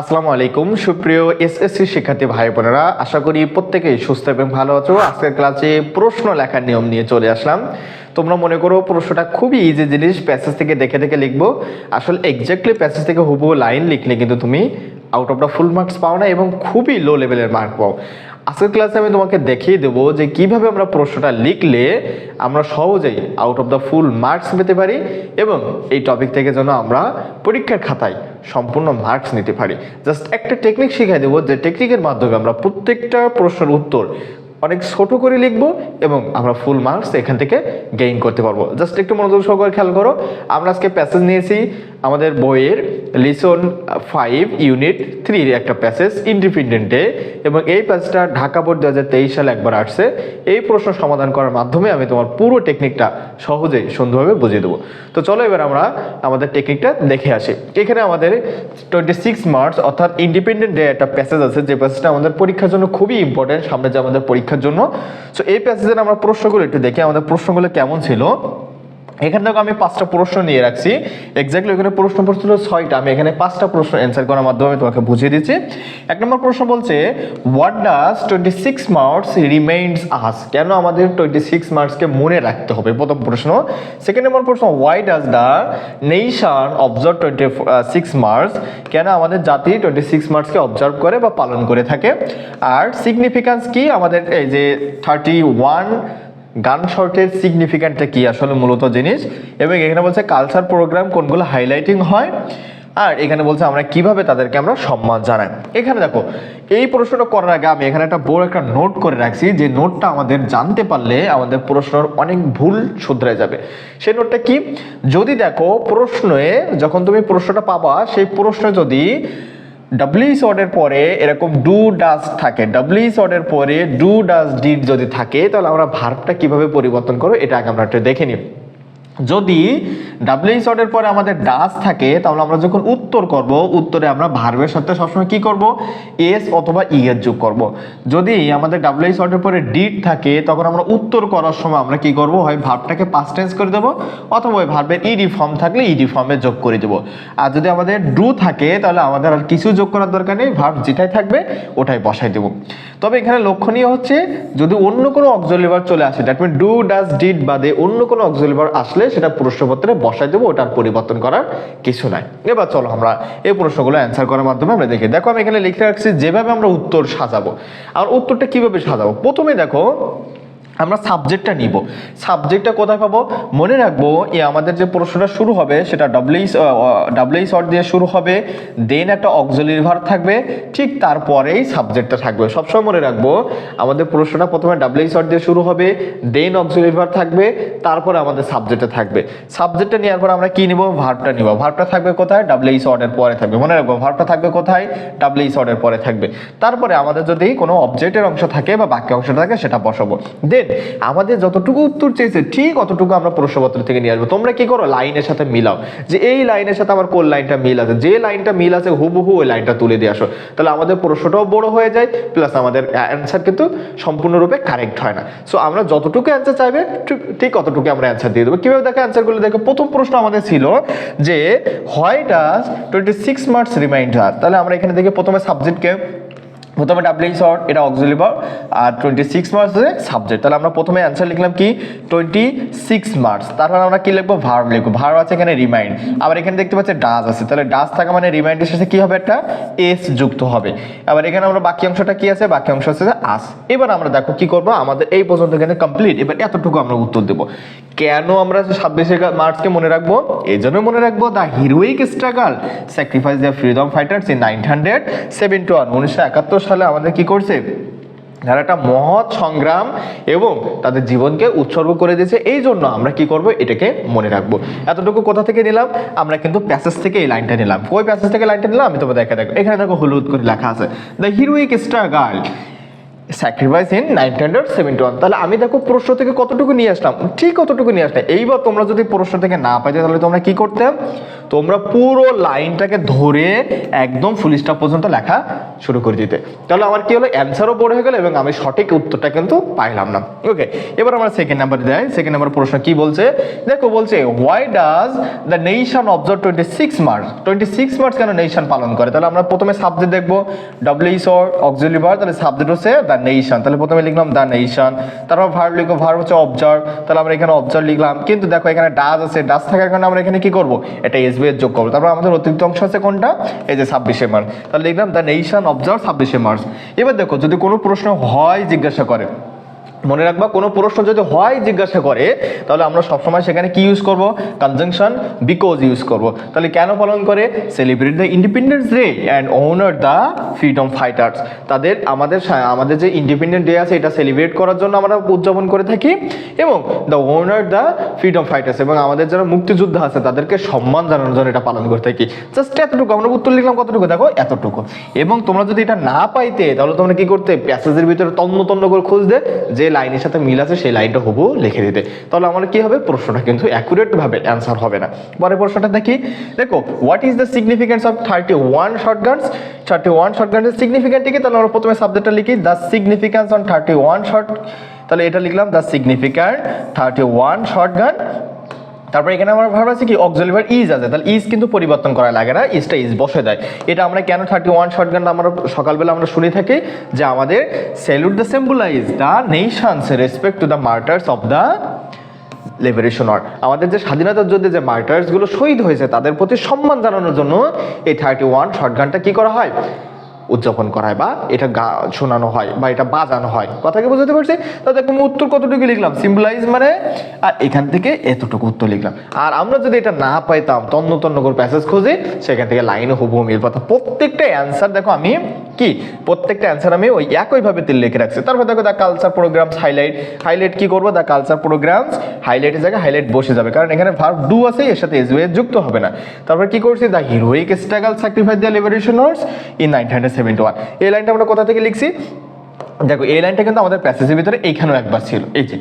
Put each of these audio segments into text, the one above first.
আসসালামু আলাইকুম, সুপ্রিয় এসএসসি শিক্ষার্থী ভাই বোনেরা। আশা করি প্রত্যেকেই সুস্থ এবং ভালো আছো। আজকের ক্লাসে প্রশ্ন লেখার নিয়ম নিয়ে চলে আসলাম। তোমরা মনে করো প্রশ্নটা খুবই ইজি জিনিস প্যাসেজ থেকে দেখে দেখে লিখব। আসলে এক্স্যাক্টলি প্যাসেজ থেকে হুবহু লাইন লিখলে কিন্তু তুমি out of the full marks পাও না এবং খুবই লো লেভেলের মার্ক পাও। আজকের ক্লাসে আমি তোমাকে দেখিয়ে দেবো যে কীভাবে আমরা প্রশ্নটা লিখলে আমরা সহজেই out of the full marks পেতে পারি এবং এই টপিক থেকে যেন আমরা পরীক্ষার খাতায় সম্পূর্ণ মার্কস নিতে পারি। জাস্ট একটা টেকনিক শিখিয়ে দেবো যে টেকনিকের মাধ্যমে আমরা প্রত্যেকটা প্রশ্নের উত্তর অনেক ছোট করে লিখব এবং আমরা ফুল মার্কস এখান থেকে গেইন করতে পারব। জাস্ট একটু মনোযোগ সহকারে খেয়াল করো। আমরা আজকে প্যাসেজ নিয়েছি আমাদের বইয়ের লিসন ফাইভ, ইউনিট থ্রির একটা প্যাসেজ ইন্ডিপেন্ডেন্টে এবং এই প্যাসেজটা ঢাকা বোর্ড দু হাজার তেইশ সালে একবার আসছে। এই প্রশ্ন সমাধান করার মাধ্যমে আমি তোমার পুরো টেকনিকটা সহজেই সুন্দরভাবে বুঝিয়ে দেবো। তো চলো এবার আমরা আমাদের টেকনিকটা দেখে আসি। এখানে আমাদের টোয়েন্টি সিক্স মার্চ অর্থাৎ ইন্ডিপেন্ডেন্ট ডে একটা প্যাসেজ আছে, যে প্যাসেজটা আমাদের পরীক্ষার জন্য খুবই ইম্পর্টেন্ট সামনে যে আমাদের পরীক্ষার জন্য। সো এই প্যাসেজের আমরা প্রশ্নগুলো একটু দেখি, আমাদের প্রশ্নগুলো কেমন ছিল? এখান থেকে আমি পাঁচটা প্রশ্ন নিয়ে রাখছি। এক্স্যাক্টলি ওখানে প্রশ্ন প্রশ্ন ছয়টা। আমি এখানে পাঁচটা প্রশ্ন অ্যান্সার করার মাধ্যমে তোমাকে বুঝিয়ে দিচ্ছি। এক নম্বর প্রশ্ন বলছে what does twenty six marks remains us কেন আমাদের টোয়েন্টি সিক্স মার্কসকে মনে রাখতে হবে? প্রথম প্রশ্ন। সেকেন্ড নম্বর প্রশ্ন why does the nation observe twenty six marks কেন আমাদের জাতি টোয়েন্টি সিক্স মার্কসকে অবজার্ভ করে বা পালন করে থাকে? আর সিগনিফিক্যান্স কি? আমাদের এই যে থার্টি ওয়ান গান শর্টের সিগনিফিক্যান্টটা কি আসলে মূলত জিনিস? এবং এখানে বলছে কালচার প্রোগ্রাম কোনগুলো হাইলাইটিং হয়? আর এখানে বলছে আমরা কীভাবে তাদেরকে আমরা সম্মান জানাই? এখানে দেখো, এই প্রশ্নটা করার আগে আমি এখানে একটা বড় একটা নোট করে রাখছি। যে নোটটা আমাদের জানতে পারলে আমাদের প্রশ্নের অনেক ভুল শুধরে যাবে। সেই নোটটা কি? যদি দেখো প্রশ্নে যখন তুমি প্রশ্নটা পাবা, সেই প্রশ্নে যদি ডাব্লিউস অর্ডের পরে এরকম ডু ডাস থাকে। ডাব্লিউস অর্ডের পরে ডু ডাস ডিড যদি থাকে, তাহলে আমরা ভার্বটা কীভাবে পরিবর্তন করব, এটা আগে আমরা একটু দেখে নিই যদি ডাব্লিউস অর্ডের পরে আমাদের ডাস থাকে, তাহলে আমরা যখন উত্তর করব, উত্তরে আমরা ভার্বের সাথে সবসময় কি করব? এস অথবা ই এর যোগ করব। যদি আমাদের ডাব্লিউস অর্ডের পরে ডিড থাকে, তখন আমরা উত্তর করার সময় আমরা কি করব? হয় ভার্বটাকে পাস্ট টেন্স করে দেবো, অথবা ওই ভার্বের ইডি ফর্ম থাকলে ইডি ফর্মে যোগ করে দেবো। আর যদি আমাদের ডু থাকে, তাহলে আমাদের আর কিছু যোগ করার দরকার নেই ভার্ব যেটাই থাকবে, ওটাই বসাই দেবো। তবে এখানে লক্ষণীয় হচ্ছে যদি অন্য কোনো অক্সলিভার চলে আসে that mean do does did বাদে অন্য কোনো অক্সলিভার আসলে সেটা প্রশ্নপত্রে বসাই দেবো, ওটার পরিবর্তন করার কিছু নাই। এবার চলো আমরা এই প্রশ্নগুলো অ্যান্সার করার মাধ্যমে আমরা দেখি, দেখো আমি এখানে লিখে রাখছি, যেভাবে আমরা উত্তর সাজাবো। আর উত্তরটা কীভাবে সাজাবো? প্রথমে দেখো আমরা সাবজেক্টটা নিব। সাবজেক্টটা কোথায় পাবো? মনে রাখব, এ আমাদের যে প্রশ্নটা শুরু হবে, সেটা ডাব্লিউস ডাব্লিউস অর্ড দিয়ে শুরু হবে দেন একটা অক্সিলারি ভার্ব থাকবে, ঠিক তারপরেই সাবজেক্টটা থাকবে। সবসময় মনে রাখব, আমাদের প্রশ্নটা প্রথমে ডাব্লিউস অর্ড দিয়ে শুরু হবে দেন অক্সিলারি ভার্ব থাকবে, তারপরে আমাদের সাবজেক্টটা থাকবে। সাবজেক্টটা নেওয়ার পর আমরা কি নিব? ভার্বটা নিব। ভার্বটা থাকবে কোথায়? ডাব্লিউস অর্ডের পরে থাকবে। মনে রাখব ভার্বটা থাকবে কোথায়? ডাব্লিউস অর্ডের পরে থাকবে। তারপরে আমাদের যদি কোনো অবজেক্টের অংশ থাকে বা বাক্য অংশ থাকে, সেটা বসাবো। দেন আমাদের যতটুকু উত্তর চেয়েছে, ঠিক অতটুকু আমরা প্রশ্নপত্র থেকে নিয়ে আসব। তোমরা কি করো, লাইনের সাথে মিলাও। যে এই লাইনের সাথে আমার কোন লাইনটা মিল আছে? যে লাইনটা মিল আছে, হুবহু ওই লাইনটা তুলে দিয়ে আসো। তাহলে আমাদের প্রশ্নটাও বড় হয়ে যায়, প্লাস আমাদের অ্যান্সার কিন্তু সম্পূর্ণরূপে কারেক্ট হয় না। সো আমরা যতটুকু অ্যান্সার চাইবে, ঠিক- অতটুকু আমরা অ্যান্সার দিয়ে দেবো। কীভাবে দেখো, অ্যান্সারগুলো দেখো, প্রথম প্রশ্ন আমাদের ছিল যে why does twenty six marks reminder তাহলে আমরা এখানে দেখি, প্রথমে সাবজেক্টকে প্রথমে ডাব্লিউ শর্ট এটা অক্সিলি ভার্ব আর টোয়েন্টি সিক্স মার্কসের সাবজেক্ট তাহলে আমরা প্রথমে অ্যান্সার লিখলাম কি? টোয়েন্টি সিক্স মার্কস তারপর আমরা কি লিখব? ভার্ব লিখব। ভার্ব আছে এখানে রিমাইন্ড আবার এখানে দেখতে পাচ্ছি ডাজ আছে। তাহলে ডাজ থাকা মানে রিমাইন্ডের সাথে কি হবে? একটা এস যুক্ত হবে। আবার এখানে আমরা বাকি অংশটা কি আছে? বাকি অংশ আছে আস এবার আমরা দেখো কি করব? আমাদের এই পর্যন্ত এখানে কমপ্লিট এবার এতটুকু আমরা উত্তর দেবো। কেন আমরা ছাব্বিশে মার্চকে মনে রাখব? এই জন্য মনে রাখব the heroic struggle sacrifice the freedom fighters in nine hundred seventy one উনিশশো একাত্তর সালে আমাদের কি করছে? যারা একটা মহৎ সংগ্রাম এবং তাদের জীবনকে উৎসর্গ করে দিয়েছে। এই জন্য আমরা কি করব? এটাকে মনে রাখব। এতটুকু কোথা থেকে নিলাম? আমরা কিন্তু প্যাসেজ থেকে এই লাইনটা নিলাম। ওই প্যাসেজ থেকে লাইনটা নিলাম? আমি তোমাদের দেখা। দেখো এখানে দেখো হলুদ করে লেখা আছে। The heroic struggle sacrifice in nineteen hundred seventy one তাহলে আমি দেখো প্রশ্ন থেকে কতটুকু নিয়ে আসলাম? ঠিক কতটুকু নিয়ে আসলাম। এইবার তোমরা যদি প্রশ্ন থেকে না পাইতে তাহলে তোমরা কি করতে? তোমরা পুরো লাইনটাকে ধরে একদম ফুল স্টপ পর্যন্ত লেখা শুরু করে দিতে। তাহলে আমার কি হলো? অ্যান্সারও বড় হয়ে গেল এবং আমি সঠিক উত্তরটা কিন্তু পাইলাম না। ওকে এবার আমরা সেকেন্ড নাম্বার দেয় সেকেন্ড নাম্বার প্রশ্ন কি বলছে? দেখো বলছে why does the nation observe twenty six March twenty six March কেন নেশন পালন করে? তাহলে আমরা প্রথমে সাবজেক্ট দেখব। ডব্লিউস অর অক্সিলি তাহলে সাবজেক্ট হচ্ছে দ্য নেশন। তাহলে প্রথমে লিখলাম দ্য নেশন, তারপর ভার লিখব ভার হচ্ছে অবজার্ভ তাহলে আমরা এখানে অবজার্ভ লিখলাম। কিন্তু দেখো এখানে ডাজ আছে ডাজ থাকার কারণে আমরা এখানে কি করব? এটা এস বি এর যোগ করব। তারপর আমাদের অতিরিক্ত অংশ আছে কোনটা? এই যে ছাব্বিশে মার্চ তাহলে লিখলাম দ্য নেশন অবজার্ভ ছাব্বিশে মার্চ এবার দেখো, যদি কোনো প্রশ্ন হয়, জিজ্ঞাসা করে। মনে রাখবা, কোনো প্রশ্ন যদি হয় জিজ্ঞাসা করে, তাহলে আমরা সবসময় সেখানে কি ইউজ করব? কনজাংশন বিকজ ইউজ করব। তাহলে কেন পালন করে? Celebrate the independence day and honour the freedom fighters তাদের আমাদের আমাদের যে ইন্ডিপেন্ডেন্ট ডে আছে, এটা সেলিব্রেট করার জন্য আমরা উদযাপন করে থাকি এবং the honour the freedom fighters এবং আমাদের যারা মুক্তিযোদ্ধা আছে, তাদেরকে সম্মান জানানোর জন্য এটা পালন করে থাকি। জাস্ট এতটুকু, আমরা উত্তর লিখলাম কতটুকু? দেখো, এতটুকু। এবং তোমরা যদি এটা না পাইতে, তাহলে তোমরা কি করতে? প্যাসেজের ভিতরে তন্ন তন্ন করে খুঁজতে যে লাইনের সাথে মিল আছে, সেই লাইনটা হবু লিখে দিতে। তাহলে আমার কি হবে? প্রশ্নটা কিন্তু অ্যাকুরেটভাবে অ্যান্সার হবে না। পরের প্রশ্নটা দেখি। দেখো what is the significance of thirty one short guns thirty one short গানসের significant কি? তাহলে আমরা প্রথমে সাবজেক্টটা লিখি। The significance on thirty one short তাহলে এটা লিখলাম the significant thirty one short gun তারপর এখানে আমার ভাব আছে কি অক্সিলিভার ইজ আছে। তাহলে ইজ কিন্তু পরিবর্তন করা লাগে না ইজটা ইজ বসে দেয় এটা আমরা কেন থার্টি ওয়ান শর্টগানটা আমরা সকালবেলা আমরা শুনে থাকি যে আমাদের salute the symbolize the nation's respect to the martyrs of the liberation আর আমাদের যে স্বাধীনতার যুদ্ধে যে মার্টার্সগুলো শহীদ হয়েছে, তাদের প্রতি সম্মান জানানোর জন্য এই থার্টি ওয়ান শর্টগানটা কী করা হয়? উদযাপন করায় বা এটা গা শোনানো হয় বা এটা বাজানো হয়। কথাকে বুঝতে পারছি? তাহলে আমি উত্তর কতটুকু লিখলাম? সিম্বলাইজ মানে আর এখান থেকে এতটুকু উত্তর লিখলাম। আর আমরা যদি এটা না পাইতাম, তন্ন তন্ন করে প্যাসেজ খুঁজে, সেখান থেকে লাইন, হুবহু মিল পাতাম প্রত্যেকটা অ্যান্সার দেখো আমি কি? প্রত্যেকটা অ্যান্সার আমি ওই একইভাবে তিল লিখে রাখছি। তারপর দেখো the culture programs highlight highlight কি করব? দ্য কালচার প্রোগ্রামস হাইলাইটের জায়গায় হাইলাইট বসে যাবে। কারণ এখানে ভার্ব ডু আছে, এর সাথে এস যুক্ত হবে না। তারপর কি করছি? The heroic struggle sacrifice the liberationers in nineteen hundred seventy one এই লাইনটা আমরা কোথা থেকে লিখছি? দেখো, এই লাইনটা কিন্তু আমাদের প্যাসেজের ভিতরে এইখানেও একবার ছিল। এই যে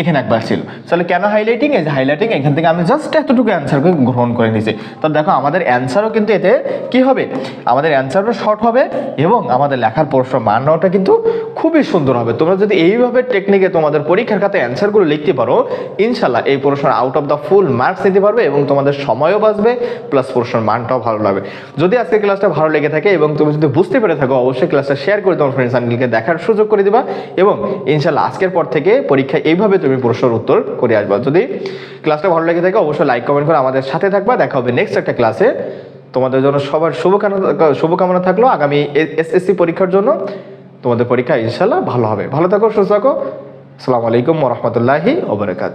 এখানে একবার ছিল। তাহলে কেন হাইলাইটিং এই যে হাইলাইটিং এখান থেকে আমি জাস্ট এতটুকু অ্যান্সারকে গ্রহণ করে নিয়েছি তো দেখো, আমাদের অ্যান্সারও কিন্তু এতে কি হবে? আমাদের অ্যান্সারও শর্ট হবে এবং আমাদের লেখার প্রশ্ন মানটা কিন্তু খুবই সুন্দর হবে। তোমরা যদি এইভাবে টেকনিকে তোমাদের পরীক্ষার খাতে অ্যান্সারগুলো লিখতে পারো ইনশাল্লাহ এই প্রশ্ন out of the full marks নিতে পারবে এবং তোমাদের সময়ও বাঁচবে প্লাস প্রশ্নের মানটাও ভালো লাগবে। যদি আজকে ক্লাসটা ভালো লেগে থাকে এবং তুমি যদি বুঝতে পেরে থাকো, অবশ্যই ক্লাসটা শেয়ার করে তোমার ফ্রেন্ডস আন্ডিলকে দেখার সুযোগ করে দিবা এবং ইনশাল্লাহ আজকের পর থেকে পরীক্ষা এইভাবে তুমি প্রশ্নের উত্তর করে আসবা। যদি ক্লাসটা ভালো লেগে থাকে, অবশ্যই লাইক কমেন্ট করে আমাদের সাথে থাকবা। দেখা হবে নেক্সট একটা ক্লাসে তোমাদের জন্য সবার শুভকামনা শুভকামনা থাকল আগামী এসএসসি পরীক্ষার জন্য। তোমাদের পরীক্ষা ইনশাল্লাহ ভালো হবে। ভালো থাকো, সুস্থ থাকো। আসসালামু আলাইকুম রহমতুল্লাহি ওবরাকাতু